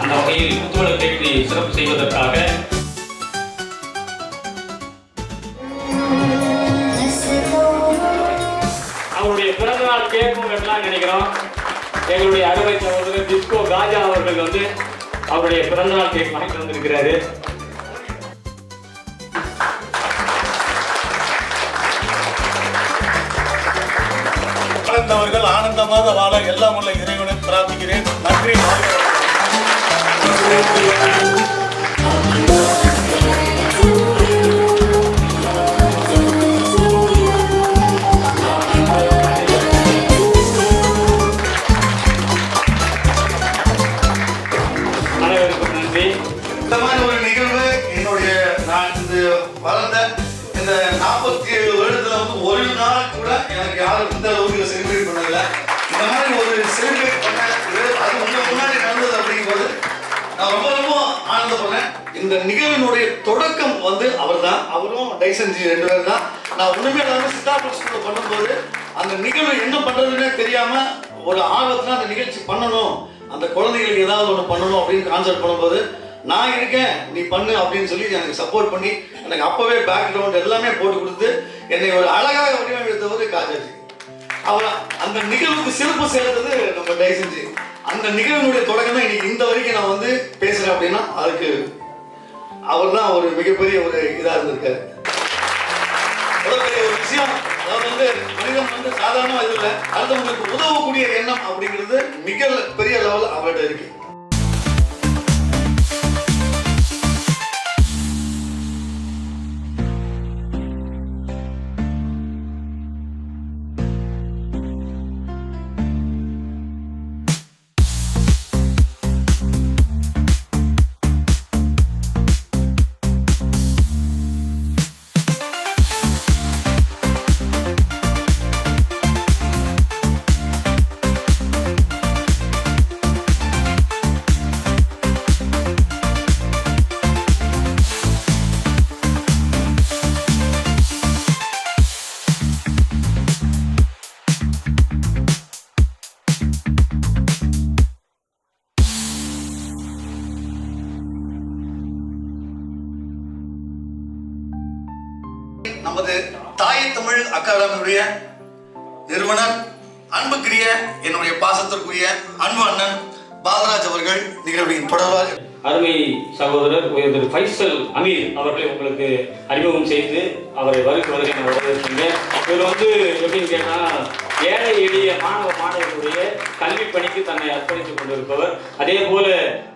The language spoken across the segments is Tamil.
அந்த வகையில் குத்துவிளக்கேற்றி சிறப்பு செய்வதற்காக. அவருடைய பிறந்தநாள் கேட்கும் எல்லாம் நினைக்கிறோம். எங்களுடைய அறுவை சகோதரர் டிஸ்கோ காஜா அவர்கள் வந்து அவருடைய பிறந்த நாள் கேக் வாங்கிட்டு வந்திருக்கிறாரு. வாழ்ந்தவர்கள் ஆனந்தமாக வாழ எல்லாம் உள்ள இறைவனை பிரார்த்திக்கிறேன். நன்றி வளர்ந்த இந்த நாற்பத்தி ஏழு வருடத்துல வந்து ஒரு நாள் கூட எனக்கு யாரும் இந்த அளவுக்கு செலிப்ரேட் பண்ணல. இந்த மாதிரி ஒரு செலிப்ரேட் பண்ண இது- அது உங்க முன்னாடி நடந்தது அப்படிங்கும்போது நான் ரொம்ப ரொம்ப ஆனந்தப்படுறேன் இந்த நிகழ்வினுடைய தொடக்கம் வந்து அவர்தான். அவரும் டைசன் ஜி ரெண்டு பேரும் தான். நான் ஒண்ணுமே இல்லாமல் சித்தாபுரம் ஸ்கூல்ல பண்ணும்போது அந்த நிகழ்வு என்ன பண்றதுன்னே தெரியாம ஒரு ஆர்வத்தில் அந்த நிகழ்ச்சி பண்ணணும். அந்த குழந்தைகளுக்கு ஏதாவது ஒன்று பண்ணணும் அப்படின்னு கான்செப்ட் பண்ணும்போது நான் இருக்கேன் நீ பண்ணு அப்படின்னு சொல்லி எனக்கு சப்போர்ட் பண்ணி எனக்கு அப்பவே பேக்ரவுண்ட் எல்லாமே போட்டு கொடுத்து என்னை ஒரு அழகாக வடிவமைத்தவர் காஜாஜி. அவர் அந்த நிகழ்வுக்கு சிறப்பு சேர்த்தது நம்ம டைசன்ஜி அந்த நிகழ்வினுடைய தொடக்கம் தான் இன்னைக்கு இந்த வரைக்கும் நான் வந்து பேசுறேன் அப்படின்னா அதுக்கு அவர் தான் ஒரு மிகப்பெரிய ஒரு இதா இருந்திருக்காரு. ஒரு விஷயம். அதாவது வந்து மனிதன் வந்து சாதாரண இது இல்லை அடுத்தவங்களுக்கு உதவக்கூடிய எண்ணம் அப்படிங்கிறது மிக பெரிய லெவல் அவர்கிட்ட இருக்கு. தமிழ் நிறுவனர் அன்புக்குரிய என்னுடைய பாசத்திற்குரிய அன்பு அண்ணன் பாலராஜ் அவர்கள் நிகழ்வின் தொடர்பாக அருமை சகோதரர் திரு ஃபைசல் அமீர் அவர்களை உங்களுக்கு அறிமுகம் செய்து அவரை வருக வருகை நான் வரவேற்கிறீங்க இவர் வந்து எப்படின்னு கேட்டா ஏழை எளிய மாணவ மாணவர்களுடைய கல்வி பணிக்கு தன்னை அர்ப்பணித்துக் கொண்டிருப்பவர். அதே போல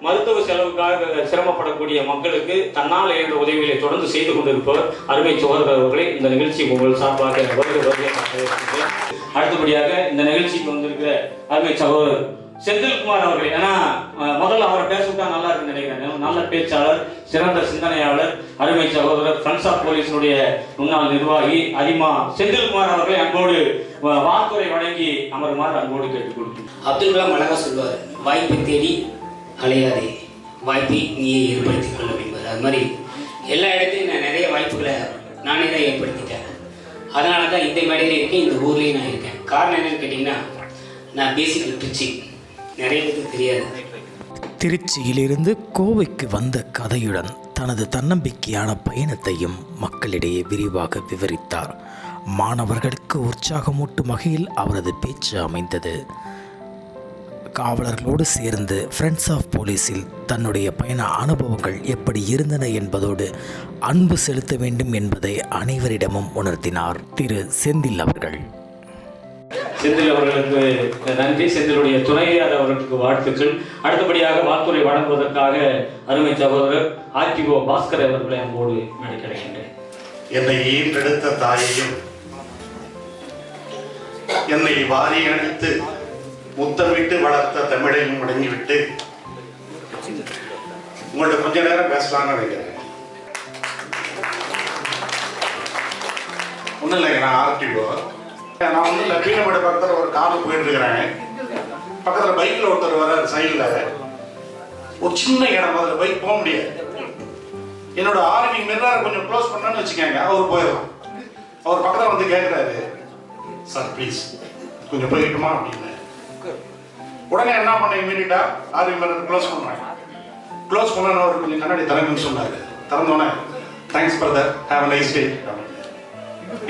மருத்துவ செலவுக்காக சிரமப்படக்கூடிய மக்களுக்கு தன்னால் இயன்ற உதவிகளை தொடர்ந்து செய்து கொண்டிருப்பவர் அருமை சோதரர் அவர்களை. இந்த நிகழ்ச்சி உங்கள் சார்பாக வருக வருகை அடுத்தபடியாக இந்த நிகழ்ச்சிக்கு வந்திருக்கிற அருமை சகோதரர் செந்தில்குமார் அவர்கள் ஏன்னா முதல்ல அவரை பேச விட்டா நல்லா இருக்குன்னு நினைக்கிறேன். நல்ல பேச்சாளர் சிறந்த சிந்தனையாளர் அருமை சகோதரர் ஃப்ரெண்ட்ஸ் ஆஃப் போலீஸினுடைய முன்னாள் நிர்வாகி அதிமா செந்தில்குமார் அவர்களை அன்போடு வாக்குறை வாக்குரை வழங்கி அமருமாறு அன்போடு கேட்டுக்கொள்கிறேன் அப்துல் கலாம் அழகா சொல்வார் வாய்ப்பை தேடி அலையாதே. வாய்ப்பை நீயே ஏற்படுத்திக் கொள்ள என்பது அது மாதிரி எல்லா இடத்துலையும் நான் நிறைய வாய்ப்புகளை நானே தான் ஏற்படுத்திட்டேன். அதனால தான் இந்த மேடையில் இருக்கேன் இந்த ஊர்லேயும் நான் இருக்கேன். காரணம் என்னன்னு கேட்டிங்கன்னா நான் பேசிக் திருச்சி நிறைய பேருக்கு தெரியாது. திருச்சியிலிருந்து கோவைக்கு வந்த கதையுடன் தனது தன்னம்பிக்கையான பயணத்தையும் மக்களிடையே விரிவாக விவரித்தார். மாணவர்களுக்கு உற்சாகமூட்டும் வகையில் அவரது பேச்சு அமைந்தது. காவலர்களோடு சேர்ந்து ஃப்ரெண்ட்ஸ் ஆஃப் போலீஸில் தன்னுடைய பயண அனுபவங்கள் எப்படி இருந்தன என்பதோடு அன்பு செலுத்த வேண்டும் என்பதை அனைவரிடமும் உணர்த்தினார் திரு செந்தில் அவர்கள். செந்தில் அவர்களுக்கு நன்றி. செந்திலுடைய துணையார் அவர்களுக்கு வாழ்த்துக்கள். அடுத்தபடியாக வாக்குரை வழங்குவதற்காக அருமை சகோதரர் ஆர்டிஓ பாஸ்கர் அவர்களை அன்போடு மேடை கிடைக்கின்றேன் என்னை ஈன்றெடுத்த தாயையும் என்னை வாரி அடித்து முத்தமிட்டு வளர்த்த தமிழையும் முடங்கிவிட்டு உங்கள்ட்ட கொஞ்ச நேரம் பேசலாம்னு நினைக்கிறேன். ஒன்றும் இல்லைங்க நான் ஆர்டிஓ. நான் வந்து லப்பீனமேடு பக்கத்தில் ஒரு காரில் போயிட்டு இருக்கிறேன். பக்கத்தில் பைக்கில் ஒருத்தர் வர சைடில் ஒரு சின்ன இடம் அதில் பைக் போக முடியாது. என்னோட ஆர்மி மிரரை கொஞ்சம் க்ளோஸ் பண்ணான்னு வச்சுக்கோங்க அவர் போயிடலாம். அவர் பக்கத்தில் வந்து கேட்குறாரு சார் ப்ளீஸ் கொஞ்சம் போயிட்டுமா அப்படின்னு. உடனே என்ன பண்ண இமீடியட்டா ஆர்மி மணி க்ளோஸ் பண்ணுறேன் க்ளோஸ் பண்ண அவர் கொஞ்சம் கண்ணாடி திறங்குன்னு சொன்னார். திறந்தோடனே thanks brother have nice day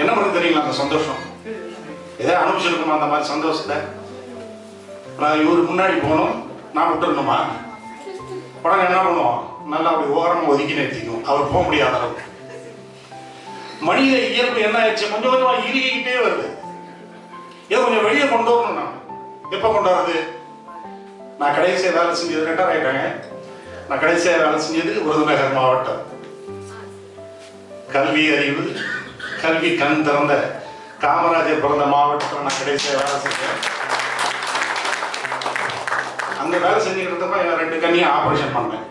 என்ன பண்ணு தெரியுங்களா அந்த சந்தோஷம்? எதாவது அனுப்பிச்சிருக்கணும் அந்த மாதிரி சந்தோஷத்தை? நான் இவர் முன்னாடி போகணும் நான் விட்டுருணுமா உடனே என்ன பண்ணுவோம்? நல்லா அப்படி ஓரமாக ஒதுக்கி நிறுத்திக்கும் அவர் போக முடியாத அளவுக்கு. மனித இயல்பு என்ன ஆயிடுச்சு? கொஞ்சம் கொஞ்சமாக இறுகிக்கிட்டே வருது. ஏதோ கொஞ்சம் வெளியே கொண்டு வரணும் நான். எப்போ கொண்டு வர்றது? நான் கடைசியாக வேலை செஞ்சது ரிட்டையர் ஆயிட்டாங்க. நான் கடைசியாக வேலை செஞ்சது விருதுநகர் மாவட்டம். கல்வி அறிவு கல்வி கண் திறந்த காமராஜர் பிறந்த மாவட்டத்தில் நான் கடைசியாக வேலை செஞ்சேன். அந்த வேலை செஞ்சுக்கிட்டு இருந்தப்ப என் ரெண்டு கண்ணியும் ஆபரேஷன் பண்ணேன்.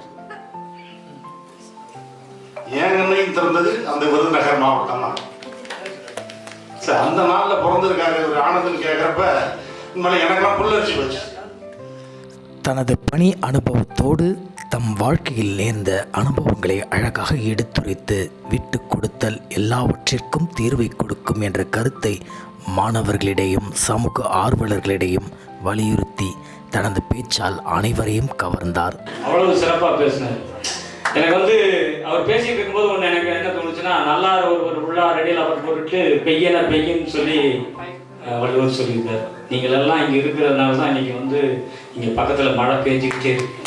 என் கண்ணையும் திறந்தது அந்த விருதுநகர் மாவட்டம் தான். சரி அந்த நாளில் பிறந்திருக்காரு ஒரு ஆனந்தன் கேட்குறப்ப உண்மையில எனக்கெல்லாம் புல்லரிச்சு போச்சு. தனது பணி அனுபவத்தோடு தம் வாழ்க்கையில் நேர்ந்த அனுபவங்களை அழகாக எடுத்துரைத்து விட்டு கொடுத்தல் எல்லாவற்றிற்கும் தீர்வை கொடுக்கும் என்ற கருத்தை மாணவர்களிடையும் சமூக ஆர்வலர்களிடையும் வலியுறுத்தி தனது பேச்சால் அனைவரையும் கவர்ந்தார். அவ்வளவு சிறப்பாக பேசினார் எனக்கு வந்து அவர் பேசிட்டு இருக்கும்போது ஒன்று எனக்கு என்ன தோணுச்சுன்னா நல்லா ஒரு உள்ளார் அடியில் அவர் போட்டுட்டு பெய்யன பெய்யுன்னு சொல்லி அஹ், வள்ளுவர் சொல்லியிருந்தார். நீங்கள் எல்லாம் இங்கே இருக்கிறதுனால தான் இன்னைக்கு வந்து இங்கே பக்கத்தில் மழை பெஞ்சிக்கிட்டே இருக்கு.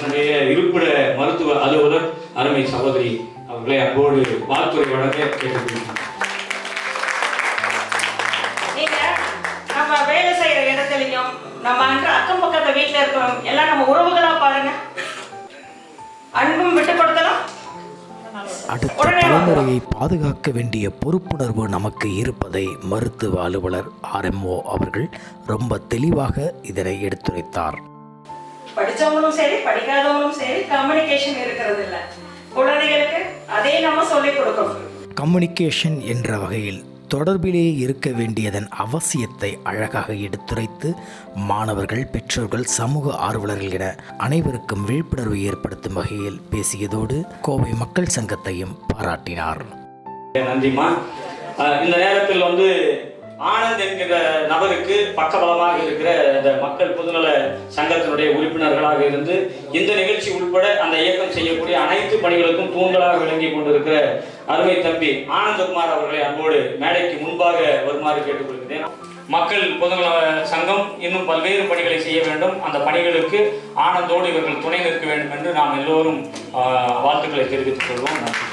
நம்முடைய இருப்பிட மருத்துவ அலுவலர் அருமை சகோதரி அவர்களை அன்போடு வாழ்த்துறை வழங்க கேட்டுக்கொள்கிறேன். நம்ம வேலை செய்யற இடத்துலயும் நம்ம அங்க அக்கம் பக்கத்து வீட்டுல இருக்கிறோம் எல்லாம் நம்ம உறவுகளா பாருங்க. அன்பும் விட்டு கொடுத்தலாம் அடுத்த. தலைமுறையை பாதுகாக்க வேண்டிய பொறுப்புணர்வு நமக்கு இருப்பதை மருத்துவ அலுவலர் ஆர்எம்ஓ அவர்கள் ரொம்ப தெளிவாக இதனை எடுத்துரைத்தார். படிச்சவங்களும் சரி படிக்காதவங்களும் சரி கம்யூனிகேஷன் இருக்கிறது இல்ல குழந்தைகளுக்கு அதே நம்ம சொல்லிக் கொடுக்கணும். கம்யூனிகேஷன் என்ற வகையில் தொடர்பிலேயே இருக்க வேண்டியதன் அவசியத்தை அழகாக எடுத்துரைத்து மாணவர்கள் பெற்றோர்கள் சமூக ஆர்வலர்கள் என அனைவருக்கும் விழிப்புணர்வு ஏற்படுத்தும் வகையில் பேசியதோடு கோவை மக்கள் சங்கத்தையும் பாராட்டினார். நன்றிம்மா. அஹ் இந்த நேரத்தில் வந்து ஆனந்த் என்கிற நபருக்கு பக்கபலமாக இருக்கிற இந்த மக்கள் பொதுநல சங்கத்தினுடைய உறுப்பினர்களாக இருந்து இந்த நிகழ்ச்சி உட்பட அந்த இயக்கம் செய்யக்கூடிய அனைத்து பணிகளுக்கும் தூண்களாக விளங்கி கொண்டிருக்கிற அருமை தம்பி ஆனந்தகுமார் அவர்களை அன்போடு மேடைக்கு முன்பாக வருமாறு கேட்டுக்கொள்கிறேன். மக்கள் பொதுநல சங்கம் இன்னும் பல்வேறு பணிகளை செய்ய வேண்டும். அந்த பணிகளுக்கு ஆனந்தோடு இவர்கள் துணை நிற்க வேண்டும் என்று நாம் எல்லோரும் வாழ்த்துக்களை தெரிவித்துக் கொள்வோம். நன்றி.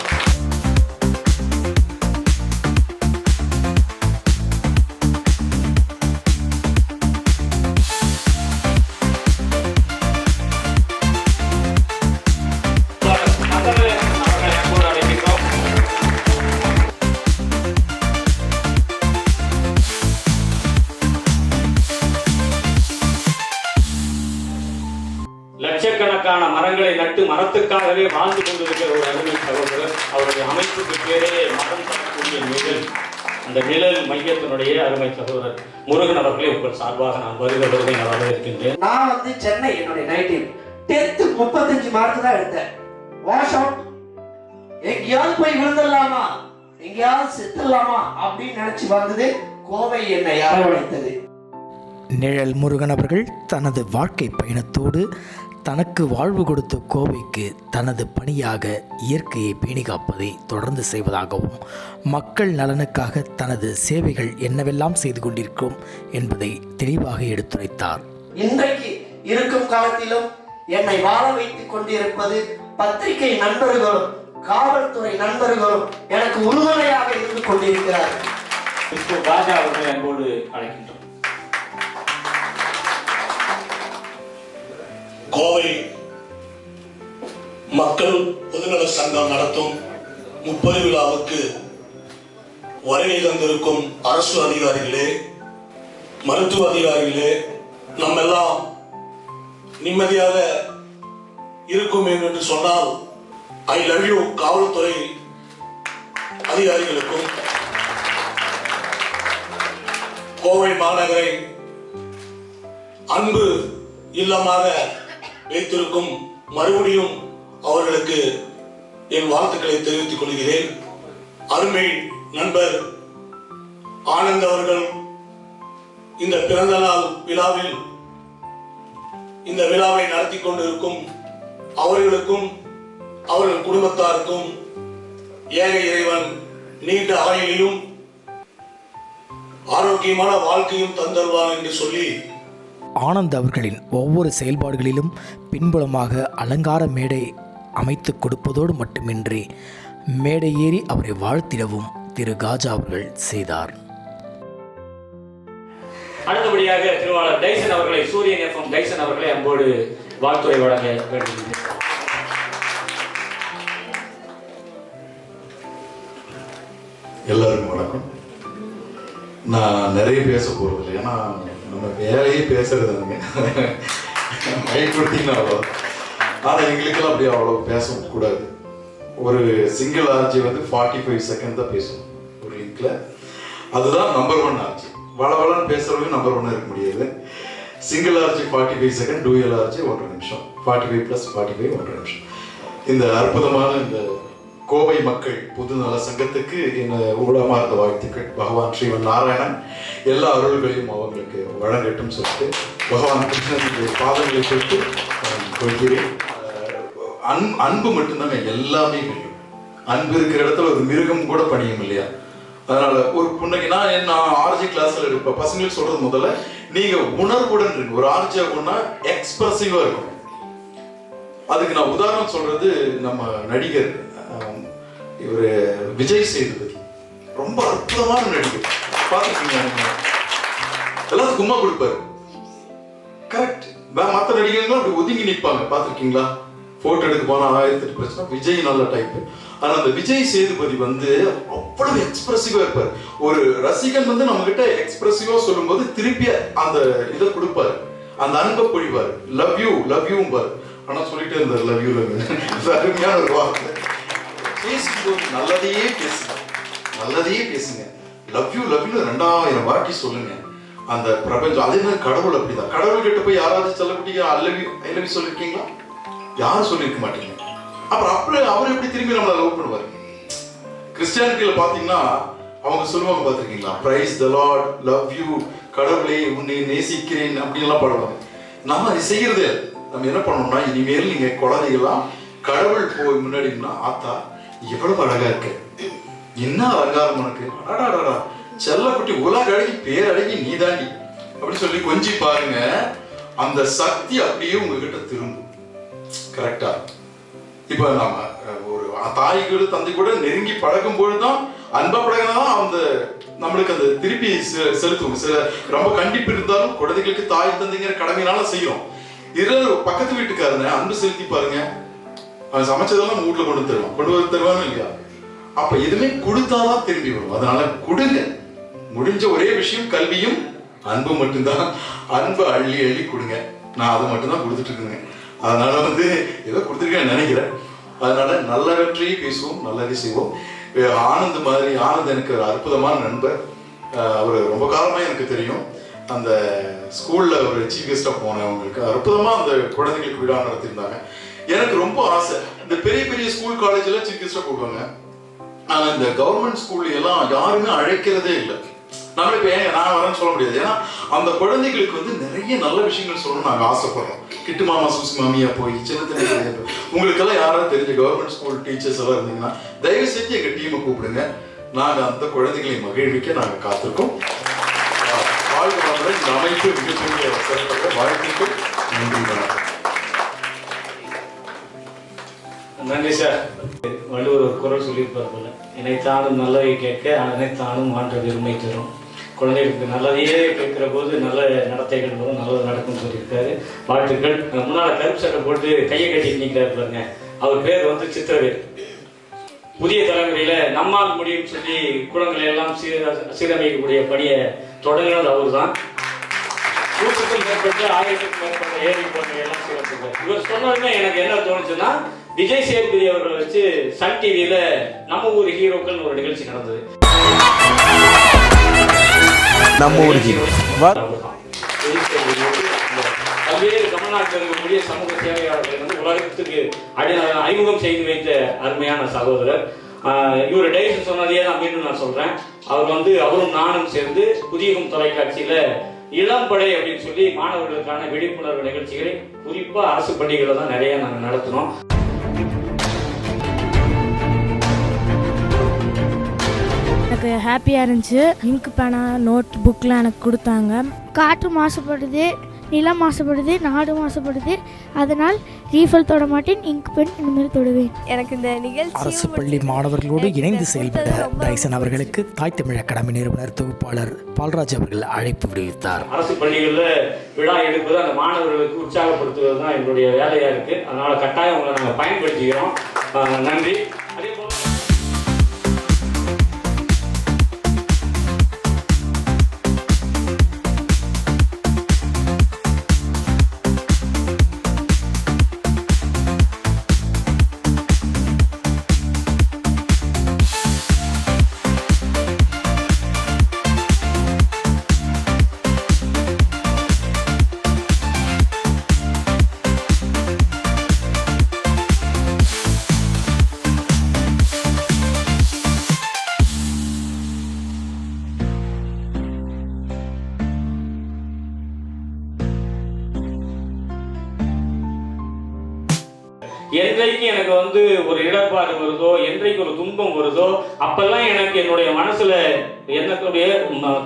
மரத்துக்காகவே வாழ்ந்து கொண்டிருக்கிற ஒரு அருமை சகோதரர் அவருடைய அமைப்புக்கு பேரே மரம் தரக்கூடிய நிழல் அந்த நிழல் மையத்தினுடைய அருமை சகோதரர் முருகன் அவர்களை உங்கள் சார்பாக நான் வருக வருகை நான் வரவேற்கின்றேன். நான் வந்து சென்னை என்னுடைய நைட்டிவ் டென்த்து முப்பத்தஞ்சு மார்க் தான் எடுத்தேன். வாஷ் அவுட் எங்கேயாவது போய் விழுந்துடலாமா? எங்கேயாவது செத்துடலாமா? அப்படின்னு நினைச்சு வந்தது கோவை என்னை அரவணைத்தது. நிழல் முருகன் அவர்கள் தனது வாழ்க்கை பயணத்தோடு தனக்கு வாழ்வு கொடுத்த கோவைக்கு தனது பணியாக இயற்கையை பேணி காப்பதை தொடர்ந்து செய்வதாகவும் மக்கள் நலனுக்காக தனது சேவைகள் என்னவெல்லாம் செய்து கொண்டிருக்கிறோம் என்பதை தெளிவாக எடுத்துரைத்தார். இன்றைக்கு இருக்கும் காலத்திலும் என்னை வாழ வைத்துக் கொண்டிருப்பது பத்திரிகை நண்பர்களும் காவல்துறை நண்பர்களும் எனக்கு உறுதுணையாக இருந்து கொண்டிருக்கிறார்கள். கிறிஸ்துவ ராஜா அவர்களை அன்போடு அழைக்கின்றோம். கோவை மக்கள் பொதுநல சங்கம் நடத்தும் முப்பது விழாவுக்கு வருகை தந்திருக்கும் அரசு அதிகாரிகளே மருத்துவ அதிகாரிகளே நம்ம எல்லாம் நிம்மதியாக இருக்கும் என்று சொன்னால் ஐ லவ் யூ காவல்துறை அதிகாரிகளுக்கும் கோவை மாநகரை அன்பு இல்லமாக வைத்திருக்கும் மறுபடியும் அவர்களுக்கு என் வாழ்த்துக்களை தெரிவித்துக் கொள்கிறேன். அருமை நண்பர் ஆனந்த் அவர்கள் இந்த பிறந்த நாள் விழாவில் இந்த விழாவை நடத்தி கொண்டிருக்கும் அவர்களுக்கும் அவர்கள் குடும்பத்தாருக்கும் ஏக இறைவன் நீண்ட ஆயுளையும் ஆரோக்கியமான வாழ்க்கையும் தந்தருவான் என்று சொல்லி ஆனந்த் அவர்களின் ஒவ்வொரு செயல்பாடுகளிலும் பின்புலமாக அலங்கார மேடை அமைத்து கொடுப்பதோடு மட்டுமின்றி மேடை ஏறி அவரை வாழ்த்திடவும் திரு காஜா அவர்கள் செய்தார். அடுத்தபடியாக திருவாளர் டைசன் அவர்களை சூரியன் எஃப்எம் டைசன் அவர்களை அன்போடு வாழ்த்துறை வழங்க வேண்டுகிறேன் எல்லாருக்கும் வணக்கம். நான் நிறைய பேச போறது இல்லை ஏன்னா நம்ம வேலையே பேசுறதுங்க மைக் கொடுத்தீங்கன்னா அவ்வளோ ஆனால் எங்களுக்கெல்லாம் அப்படி அவ்வளோ பேசக்கூடாது. ஒரு சிங்கிள் ஆர்ஜி வந்து ஃபார்ட்டி ஃபைவ் செகண்ட் தான் பேசணும் ஒரு வீக்கில் அதுதான் நம்பர் ஒன் ஆர்ஜி. வளவளன்னு பேசுறவங்க நம்பர் ஒன்னாக இருக்க முடியாது. Single RG forty five second dual RG ஒன்றரை நிமிஷம். Forty five plus forty five ஒன்றரை நிமிஷம். இந்த அற்புதமான இந்த கோவை மக்கள் புதுநல சங்கத்துக்கு இந்த ஊடகமார்ந்த வாழ்த்துக்கள். பகவான் ஸ்ரீமன் நாராயணன் எல்லா அருள்களையும் அவங்களுக்கு வழங்கட்டும் சொல்லிட்டு பகவான் கிருஷ்ணனுடைய பாதங்களை சொல்லிட்டு கொள்கிறேன். அன் அன்பு மட்டும்தாங்க எல்லாமே முடியும் அன்பு இருக்கிற இடத்துல ஒரு மிருகம் கூட பணியும் இல்லையா? அதனால ஒரு புண்ணைக்கு நான் என்ன ஆர்ஜி கிளாஸ்ல இருப்பேன். பசங்களுக்கு சொல்றது முதல்ல நீங்க உணர்வுடன் இருக்கு ஒரு ஆர்ஜி அப்படின்னா எக்ஸ்பிரசிவா இருக்கும் அதுக்கு நான் உதாரணம் சொல்றது நம்ம நடிகர். இவர் விஜய் சேதுபதி ரொம்ப அற்புதமான நடிகர். பார்த்துருக்கீங்க எல்லாத்துக்கும் கும்மா கொடுப்பாரு. கரெக்ட் மற்ற நடிகர்களும் அப்படி ஒதுங்கி நிற்பாங்க பார்த்துருக்கீங்களா? போட்டோ எடுக்க போனா ஆயிரத்தி எட்டு பிரச்சனை. விஜய் நல்ல டைப் ஆனா அந்த விஜய் சேதுபதி வந்து அவ்வளவு எக்ஸ்பிரசிவா இருப்பார். ஒரு ரசிகன் வந்து நம்ம கிட்ட எக்ஸ்பிரசிவா சொல்லும்போது திருப்பி அந்த இதை கொடுப்பாரு. அந்த அன்பை பொழிவார் லவ் யூ லவ் யூ பாரு ஆனா சொல்லிட்டே இருந்தார் லவ் யூ லவ் அருமையான ஒரு வார்த்தை. நல்லதையே பேசுங்க. நல்லதையே பேசுங்க. லவ் யூ லவ் யூ ரெண்டாயிரம் வாட்டி சொல்லுங்க. அந்த பிரபஞ்சம் அதே மாதிரி கடவுள் அப்படிதான். கடவுள் கிட்ட போய் யாராவது சொல்லக்கூடிய அல்லவி ஐலவி சொல்லியிருக்கீங்களா யாரும் சொல்லியிருக்க மாட்டீங்க. அப்புறம் அப்படி அவர் எப்படி திரும்பி நம்மளை லவ் பண்ணுவார்? கிறிஸ்டியானிட்டியில பாத்தீங்கன்னா அவங்க சொல்லுவாங்க பார்த்திருக்கீங்களா praise the lord love you கடவுளே உன்னை நேசிக்கிறேன் அப்படின்லாம் பாடுவாங்க. நம்ம அதை செய்யறதே நம்ம என்ன பண்ணோம்னா இனிமேல் நீங்க குழந்தைகள்லாம் கடவுள் போய் முன்னாடினா ஆத்தா எவ்வளவு அழகா இருக்கு. என்ன அலங்காரம் உனக்கு? அடாடாடா செல்லக்குட்டி உலக அழகி பேரழகி நீதாண்டி அப்படி சொல்லி கொஞ்சி பாருங்க. அந்த சக்தி அப்படியே உங்ககிட்ட திரும்பும். கரெக்டா இப்ப நாம ஒரு தாய்கள் தந்தை கூட நெருங்கி பழகும் பொழுதுதான் அன்பா பழகினா அந்த நம்மளுக்கு அந்த திருப்பி செ- சில ரொம்ப கண்டிப்பு இருந்தாலும் குழந்தைகளுக்கு தாய் தந்தைங்கிற கடமையினால செய்யும் இதுல பக்கத்து வீட்டுக்காரங்க அன்பு செலுத்தி பாருங்க. அவன் சமைச்சதெல்லாம் நம்ம வீட்டுல கொண்டு வந்து தருவான். கொண்டு வந்து தருவானு இல்லையா? அப்ப எதுவுமே கொடுத்தாதான் திரும்பி வரும். அதனால கொடுங்க. முடிஞ்ச ஒரே விஷயம் கல்வியும் அன்பு மட்டும்தான். அன்பு அள்ளி அள்ளி கொடுங்க. நான் அதை மட்டும்தான் கொடுத்துட்டு இருக்கேங்க. அதனால வந்து ஏதோ கொடுத்துருக்கேன்னு நினைக்கிறேன். அதனால நல்லவற்றையே பேசுவோம் நல்லதே செய்வோம். ஆனந்த் மாதிரி ஆனந்த் எனக்கு ஒரு அற்புதமான நண்பர். அவர் ரொம்ப காலமாக எனக்கு தெரியும். அந்த ஸ்கூல்ல ஒரு சீஃப் கெஸ்டா போனேன் அவங்களுக்கு அற்புதமா அந்த குழந்தைகளுக்கு விழா நடத்தியிருந்தாங்க. எனக்கு ரொம்ப ஆசை. இந்த பெரிய பெரிய ஸ்கூல் காலேஜ்ல சீஃப் கெஸ்டா போடுவாங்க. ஆனா இந்த கவர்மெண்ட் ஸ்கூல்ல எல்லாம் யாருமே அழைக்கிறதே இல்லை. நம்ம இப்ப ஏன் நான் வரேன்னு சொல்ல முடியாது. ஏன்னா அந்த குழந்தைகளுக்கு வந்து நிறைய நல்ல விஷயங்கள் சொல்லணும்னு நாங்க ஆசைப்படுறோம். கிட்டு மாமா சூசி மாமியா போய் சின்ன சின்ன உங்களுக்கு எல்லாம் யாராவது தெரிஞ்ச கவர்மெண்ட் ஸ்கூல் டீச்சர்ஸ் எல்லாம் இருந்தீங்கன்னா தயவு செஞ்சு எங்க டீமை கூப்பிடுங்க. நாங்க அந்த குழந்தைகளை மகிழ்விக்க நாங்க காத்திருக்கோம். வாழ்க்கை வளமுடன் இந்த அமைப்பு மிகப்பெரிய சிறப்பாக நன்றி வணக்கம். நன்றி சார். வள்ளுவர் ஒரு குரல் சொல்லியிருப்பார் போல இணைத்தானும் நல்லதை கேட்க அனைத்தானும் மாற்ற பெருமை தரும். குழந்தைகளுக்கு நல்லதையே கேட்கிற போது நல்ல நடத்தைகள் வரும் நல்லது நடக்கும்னு சொல்லியிருக்காரு. வாழ்த்துக்கள். முன்னால் கருப்பு சட்டை போட்டு கையை கட்டி நிற்கிறாரு பாருங்க. அவர் பேர் வந்து சித்திரவேல். புதிய தலைமுறையில நம்மால் முடியும் சொல்லி குளங்களை எல்லாம் சீர சீரமைக்கக்கூடிய பணியை தொடங்கினது அவர் தான் நூற்றுக்கும் மேற்பட்ட ஆயிரத்துக்கும் மேற்பட்ட ஏரி குளங்களை எல்லாம் சீரமைச்சிருக்காரு. இவர் சொன்னதுமே எனக்கு என்ன தோணுச்சுன்னா விஜய் சேதுபதி அவர்களை வச்சு சன் டிவியில நம்ம ஊர் ஹீரோக்கள் ஒரு நிகழ்ச்சி நடந்தது. நம்ம ஊர் ஹீரோ. பல்வேறு தமிழ்நாட்டில் இருக்கக்கூடிய சமூக சேவையாளர்களை வந்து உலகத்துக்கு அடி அறிமுகம் செய்து வைத்த அருமையான சகோதரர். இவர் டைஸ் சொன்னதையே நான் மீண்டும் நான் சொல்றேன். அவர் வந்து அவரும் நானும் சேர்ந்து புதியகம் தொலைக்காட்சியில இளம்படை அப்படின்னு சொல்லி மாணவர்களுக்கான விழிப்புணர்வு நிகழ்ச்சிகளை குறிப்பா அரசு பள்ளிகளில் தான் நிறைய நாங்கள் நடத்தினோம். எனக்கு ஹாப்பியாக இருந்துச்சு. இங்க் பேனா நோட் புக்லாம் எனக்கு கொடுத்தாங்க. காற்று மாசுபடுது நிலம் மாசுபடுது நாடு மாசுபடுது. அதனால் ரீஃபில் தொட மாட்டேன் இங்க் பென் இனிமேல் தொடுவேன். எனக்கு இந்த நிகழ்ச்சி அரசு பள்ளி மாணவர்களோடு இணைந்து செயல்பட்ட டைசன் அவர்களுக்கு தாய் தமிழ் அகாடமி நிறுவனர் தொகுப்பாளர் பால்ராஜ் அவர்கள் அழைப்பு விடுவித்தார். அரசு பள்ளிகளில் விழா எடுப்பது அந்த மாணவர்களுக்கு உற்சாகப்படுத்துவது தான் எங்களுடைய வேலையா இருக்கு. அதனால கட்டாயம் உங்களை நாங்கள் பயன்படுத்திக்கிறோம். நன்றி. என்றைக்கு எனக்கு வந்து ஒரு இடர்பாடு வருதோ என்றைக்கு ஒரு துன்பம் வருதோ அப்பெல்லாம் எனக்கு என்னுடைய மனசுல என்னக்கூடிய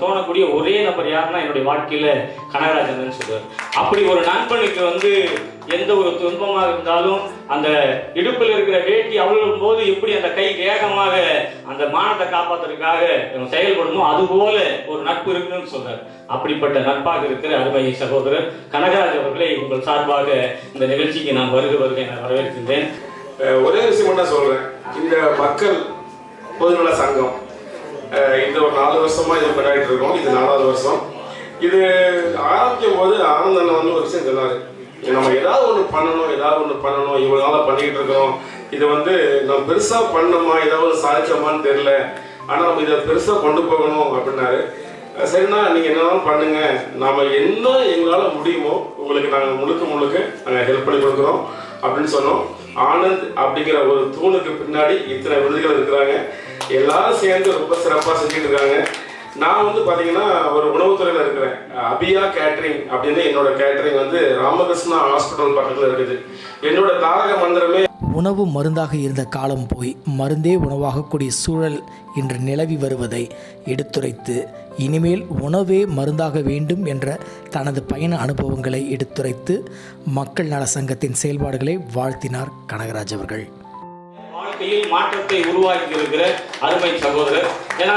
தோணக்கூடிய ஒரே நபர் யாருன்னா என்னுடைய வாழ்க்கையில கனகராஜன் சொல்லுவார். அப்படி ஒரு நண்பனுக்கு வந்து எந்த ஒரு துன்பமாக இருந்தாலும் அந்த இடுப்பில் இருக்கிற வேட்டி அவிழும் போது எப்படி அந்த கை வேகமாக அந்த மானத்தை காப்பாத்துறதுக்காக செயல்படுமோ அது போல ஒரு நட்பு இருக்குன்னு சொல்றார். அப்படிப்பட்ட நட்பாக இருக்கிற அருமை சகோதரர் கனகராஜ் அவர்களை உங்கள் சார்பாக இந்த நிகழ்ச்சிக்கு நான் வருக வருகை நான் வரவேற்கின்றேன். ஒரே விஷயம் மட்டும் சொல்றேன். இந்த மக்கள் பொதுநல சங்கம் இந்த ஒரு நாலு வருஷமா இது கொண்டாடிட்டு இருக்கோம். இது நாலாவது வருஷம். இது ஆரம்பிக்கும் போது ஆனந்தன் வந்து ஒரு விஷயம் சொன்னாரு. நம்ம ஏதாவது ஒன்று பண்ணணும் ஏதாவது ஒன்று பண்ணணும் இவ்வளவு நாளா பண்ணிக்கிட்டு இருக்கோம் இது வந்து நம்ம பெருசா பண்ணோமா ஏதாவது சாதிச்சோமான்னு தெரியல. ஆனா நம்ம இதை பெருசா கொண்டு போகணும் அப்படின்னாரு. சரிண்ணா நீங்க என்னதான் பண்ணுங்க. நாம என்ன எங்களால முடியுமோ உங்களுக்கு நாங்க முழுக்க முழுக்க நாங்க ஹெல்ப் பண்ணி கொடுக்குறோம் அப்படின்னு சொன்னோம். ஆனந்த் அப்படிங்கிற ஒரு தூணுக்கு பின்னாடி இத்தனை விருதுகள் இருக்கிறாங்க. எல்லாரும் சேர்ந்து ரொம்ப சிறப்பாக செஞ்சுட்டு இருக்காங்க. நான் வந்து பார்த்தீங்கன்னா ஒரு உணவுத்துறையில் இருக்கிறேன். அபியா கேட்டரிங் அப்படின்னு என்னோட கேட்டரிங் வந்து ராமகிருஷ்ணா ஹாஸ்பிட்டல் பக்கத்தில் இருக்குது. என்னோட தாரக மந்திரமே உணவு மருந்தாக இருந்த காலம் போய் மருந்தே உணவாகக்கூடிய சூழல் இன்று நிலவி வருவதை எடுத்துரைத்து இனிமேல் உணவே மருந்தாக வேண்டும் என்ற தனது பயண அனுபவங்களை எடுத்துரைத்து மக்கள் நல சங்கத்தின் செயல்பாடுகளை வாழ்த்தினார் கனகராஜ் அவர்கள். வாழ்க்கையில் மாற்றத்தை உருவாக்கி இருக்கிற அருமை சகோதரர். ஏன்னா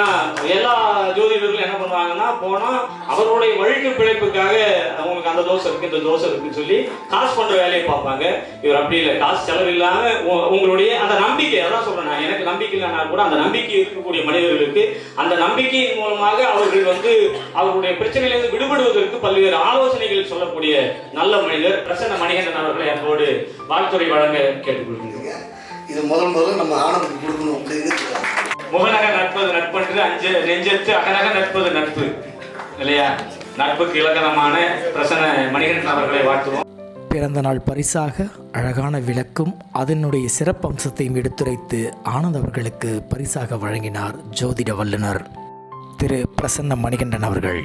எல்லா ஜோதிடர்களும் என்ன பண்ணுவாங்கன்னா போனா அவருடைய வழிக்கு பிழைப்புக்காக அவங்களுக்கு அந்த தோசை இருக்கு இந்த தோசை இருக்குன்னு சொல்லி காசு பண்ற வேலையை பார்ப்பாங்க. இவர் அப்படி இல்லை. காசு செலவு இல்லாம உங்களுடைய அந்த நம்பிக்கை அதான் சொல்றேன் நான். எனக்கு நம்பிக்கை இல்லைனா கூட அந்த நம்பிக்கை இருக்கக்கூடிய மனிதர்களுக்கு அந்த நம்பிக்கையின் மூலமாக அவர்கள் வந்து அவருடைய பிரச்சனையிலிருந்து விடுபடுவதற்கு பல்வேறு ஆலோசனைகள் சொல்லக்கூடிய நல்ல மனிதர் பிரசன்ன மணிகண்டன் அவர்களை என்னோடு வாழ்த்துறை வழங்க கேட்டுக்கொள்கின்றோம். இது முதல் முதல்ல நம்ம ஆனந்துக்கு கொடுக்கணும் அப்படின்னு முகநக நட்பது நட்பன்று அஞ்சு நெஞ்சத்து அகநக நட்பது நட்பு. இல்லையா? நட்புக்கு இலக்கணமான பிரசன்ன மணிகண்டன் அவர்களை வாழ்த்துவோம். பிறந்த நாள் பரிசாக அழகான விளக்கும் அதனுடைய சிறப்பம்சத்தையும் எடுத்துரைத்து ஆனந்த் அவர்களுக்கு பரிசாக வழங்கினார் ஜோதிட வல்லுனர் திரு பிரசன்ன மணிகண்டன் அவர்கள்.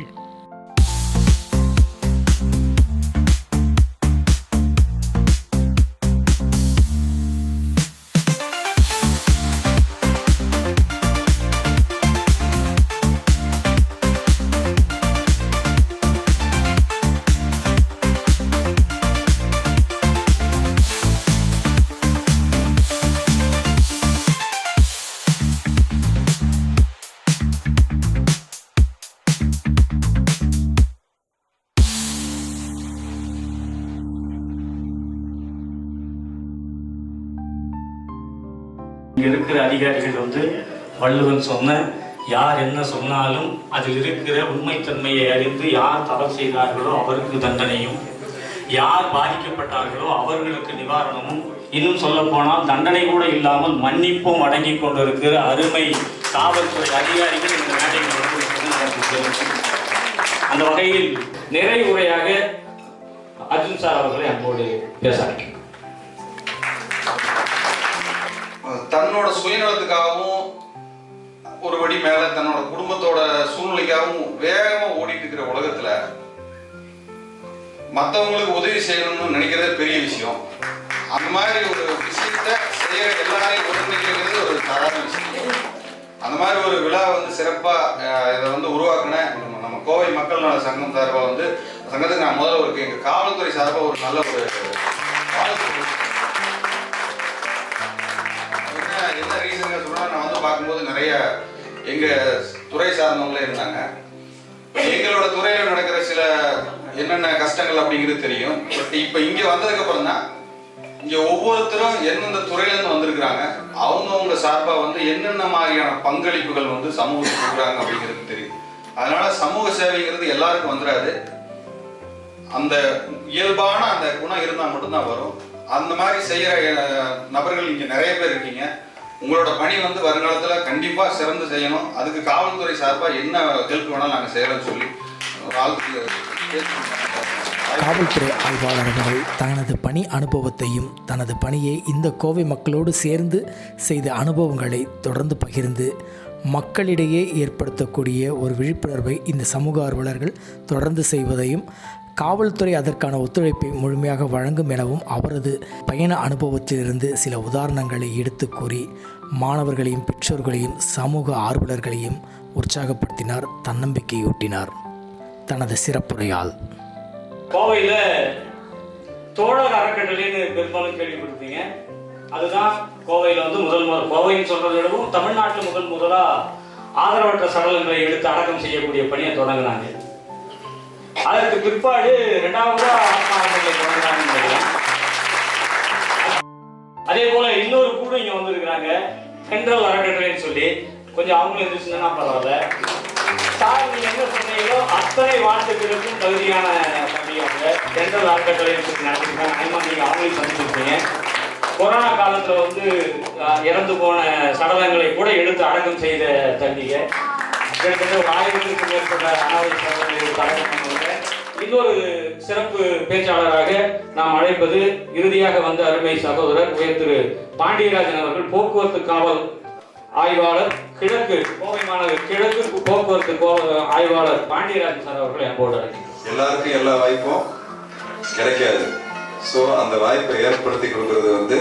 அதிகாரிகள் வந்து வள்ளுவன் சொன்ன யார் என்ன சொன்னாலும் அதில் இருக்கிற உண்மைத்தன்மையை அறிந்து யார் தவறு செய்தார்களோ அவருக்கு தண்டனையும் யார் பாதிக்கப்பட்டார்களோ அவர்களுக்கு நிவாரணமும். இன்னும் சொல்ல போனால் தண்டனை கூட இல்லாமல் மன்னிப்பும் அடங்கி கொண்டிருக்கிற அருமை காவல்துறை அதிகாரிகள் இந்த மேடையில் அந்த வகையில் நிறைவுரையாக அர்ஜுன் சார் அவர்களை அன்போடு பேச தன்னோட சுயநலத்துக்காகவும் ஒரு படி மேல தன்னோட குடும்பத்தோட சூழ்நிலைக்காகவும் வேகமா ஓடிட்டு இருக்கிற உலகத்துல மற்றவங்களுக்கு உதவி செய்யணும்னு நினைக்கிறதே பெரிய விஷயம். அந்த மாதிரி ஒரு விஷயத்த செய்யற எல்லாரையும் ஒருங்கிணைக்கிறது ஒரு சாதாரண விஷயம். அந்த மாதிரி ஒரு விழா வந்து சிறப்பாக இதை வந்து உருவாக்கின நம்ம நம்ம கோவை மக்கள் நல சங்கம் சார்பாக வந்து சங்கத்துக்கு நான் முதல்ல ஒரு எங்கள் காவல்துறை சார்பாக ஒரு நல்ல ஒரு சொன்னா பார்க்கும்போது நிறைய எங்க துறை சார்ந்தவங்களே இருந்தாங்க. எங்களோட துறையில நடக்கிற சில என்னென்ன கஷ்டங்கள் அப்படிங்கிறது தெரியும். பட் இப்போ இங்க வந்ததுக்கு அப்புறம் தான் இங்க ஒவ்வொருத்தரும் எந்தெந்த துறையில இருந்து வந்திருக்கிறாங்க அவங்கவுங்க சார்பா வந்து என்னென்ன மாதிரியான பங்களிப்புகள் வந்து சமூகத்துக்கு கொடுக்குறாங்க அப்படிங்கிறது தெரியும். அதனால சமூக சேவைங்கிறது எல்லாருக்கும் வந்துடாது அந்த இயல்பான அந்த குணம் இருந்தால் மட்டும்தான் வரும். அந்த மாதிரி செய்கிற நபர்கள் இங்கே நிறைய பேர் இருக்கீங்க. உங்களோட பணி வந்து வருங்காலத்தில் கண்டிப்பாக சிறந்து செய்யணும். அதுக்கு காவல்துறை சார்பாக என்ன ஹெல்ப் வேணாலும் நாங்கள் செய்கிறோம்னு சொல்லி காவல்துறை ஆய்வாளர் அவர்கள் தனது பணி அனுபவத்தையும் தனது பணியை இந்த கோவை மக்களோடு சேர்ந்து செய்த அனுபவங்களை தொடர்ந்து பகிர்ந்து மக்களிடையே ஏற்படுத்தக்கூடிய ஒரு விழிப்புணர்வை இந்த சமூக ஆர்வலர்கள் தொடர்ந்து செய்வதையும் காவல்துறை அதற்கான ஒத்துழைப்பை முழுமையாக வழங்கும் எனவும் அவரது பயண அனுபவத்திலிருந்து சில உதாரணங்களை எடுத்து கூறி மாணவர்களையும் பெற்றோர்களையும் சமூக ஆர்வலர்களையும் உற்சாகப்படுத்தினார் தன்னம்பிக்கையூட்டினார். தனது சிறப்புரையால். கோவையில் தோழர் அறக்கட்டளைன்னு பெரும்பாலும் கேள்விப்பட்டிருப்பீங்க. அதுதான் கோவையில் வந்து முதல் முதல் கோவைன்னு சொல்றதை விடவும் தமிழ்நாட்டில் முதல் முதலாக ஆதரவற்ற சடலங்களை எடுத்து அடக்கம் செய்யக்கூடிய பணியை தொடங்கினாங்க அதற்கு பிற்பாடு ரெண்டாவதா ஆத்மா அறக்கட்டளை அதே போல இன்னொரு கூட இங்க வந்திருக்கிறாங்க. சென்ட்ரல் அறக்கட்டளைன்னு சொல்லி. கொஞ்சம் அவங்களும் இருந்துச்சுன்னா பரவாயில்ல. சார் நீங்க என்ன சொன்னீங்களோ அத்தனை வாழ்த்துக்களுக்கும் தகுதியான பள்ளியாக சென்ட்ரல் அறக்கட்டளைன்னு சொல்லி நடத்திருக்காங்க. அதே நீங்க அவங்களையும் சந்திச்சிருக்கீங்க கொரோனா காலத்துல வந்து இறந்து போன சடலங்களை கூட எடுத்து அடக்கம் செய்த தம்பிங்க. கிட்டத்தட்ட ஒரு ஆயிரத்துக்கும் மேற்பட்ட அனாதை சடலங்களை எடுத்து இன்னொரு சிறப்பு பேச்சாளராக நாம் அழைப்பது இறுதியாக வந்த அருமை சகோதரர் உயர் திரு பாண்டியராஜன் அவர்கள் போக்குவரத்து காவல் ஆய்வாளர் கிழக்கு கோவை மாநகர் கிழக்கு போக்குவரத்து ஆய்வாளர் பாண்டியராஜன் சார் அவர்களை அன்போடு எல்லாருக்கும் எல்லா வாய்ப்பும் கிடைக்காது. ஸோ அந்த வாய்ப்பை ஏற்படுத்தி கொடுக்கறது வந்து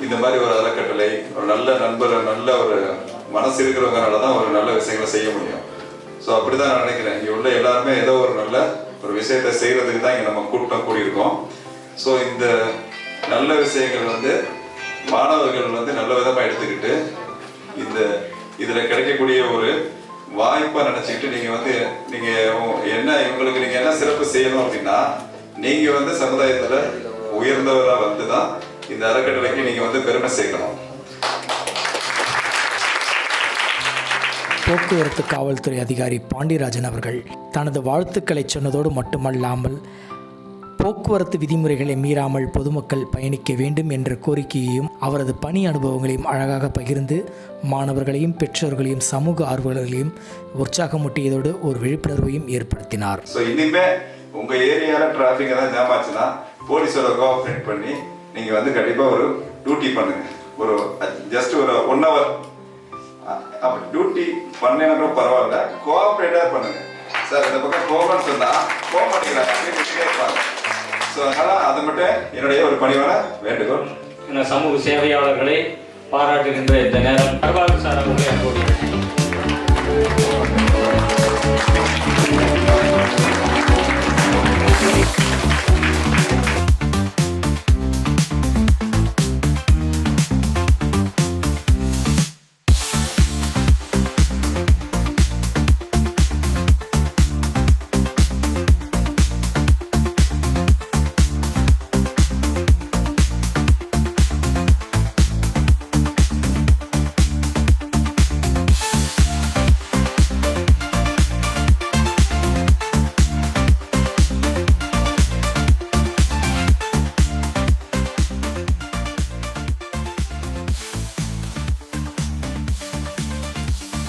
இந்த மாதிரி ஒரு அறக்கட்டளை ஒரு நல்ல நண்பர் நல்ல ஒரு மனசு இருக்கிறவங்கனால தான் ஒரு நல்ல விஷயங்களை செய்ய முடியும். ஸோ அப்படிதான் நான் நினைக்கிறேன். இங்கே உள்ள எல்லாருமே ஏதோ ஒரு நல்ல ஒரு விஷயத்தை செய்கிறதுக்கு தான் இங்கே நம்ம கூட்டம் கூடியிருக்கோம். ஸோ இந்த நல்ல விஷயங்கள் வந்து மாணவர்கள் வந்து நல்ல விதமாக எடுத்துக்கிட்டு இந்த இதில் கிடைக்கக்கூடிய ஒரு வாய்ப்பாக நினச்சிக்கிட்டு நீங்கள் வந்து நீங்கள் என்ன இவங்களுக்கு நீங்கள் என்ன சிறப்பு செய்யணும் அப்படின்னா நீங்கள் வந்து சமுதாயத்தில் உயர்ந்தவராக வந்து தான் இந்த அறக்கட்டளைக்கு நீங்கள் வந்து பெருமை சேர்க்கணும். போக்குவரத்து காவல்துறை அதிகாரி பாண்டியராஜன் அவர்கள் தனது வாழ்த்துக்களை சொன்னதோடு மட்டுமல்லாமல் போக்குவரத்து விதிமுறைகளை மீறாமல் பொதுமக்கள் பயணிக்க வேண்டும் என்ற கோரிக்கையையும் அவரது பணி அனுபவங்களையும் அழகாக பகிர்ந்து மாணவர்களையும் பெற்றோர்களையும் சமூக ஆர்வலர்களையும் உற்சாகமூட்டியதோடு ஒரு விழிப்புணர்வையும் ஏற்படுத்தினார். ஸோ இனிமே உங்க ஏரியால டிராஃபிக் ஏதாவது ஜாமாச்சுன்னா போலீஸோட கோஆப்ரேட் பண்ணி நீங்க வந்து கண்டிப்பா ஒரு டியூட்டி பண்ணுங்க. ஒரு ஜஸ்ட் ஒரு ஒன் ஹவர் அப்படி டியூட்டி பண்ணேன்னா கூட பரவாயில்ல. கோஆப்ரேட்டாக பண்ணுங்க. சார் இந்த பக்கம் போகணும்னு சொன்னா போக மாட்டேங்கிறாங்க அப்படின்னு ஸோ அதனால அது மட்டும் என்னுடைய ஒரு பணிவான வேண்டுகோள். இந்த சமூக சேவையாளர்களை பாராட்டுகின்ற இந்த நேரம் பரவாயில்ல சார் அவர்களை அன்போடு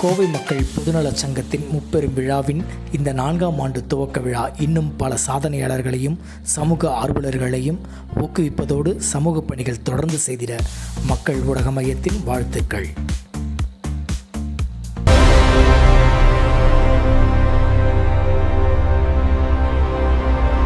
கோவை மக்கள் பொதுநலச் சங்கத்தின் முப்பெரும் விழாவின் இந்த நான்காம் ஆண்டு துவக்க விழா இன்னும் பல சாதனையாளர்களையும் சமூக ஆர்வலர்களையும் ஊக்குவிப்பதோடு சமூக பணிகள் தொடர்ந்து செய்திட மக்கள் ஊடக மையத்தின் வாழ்த்துக்கள்.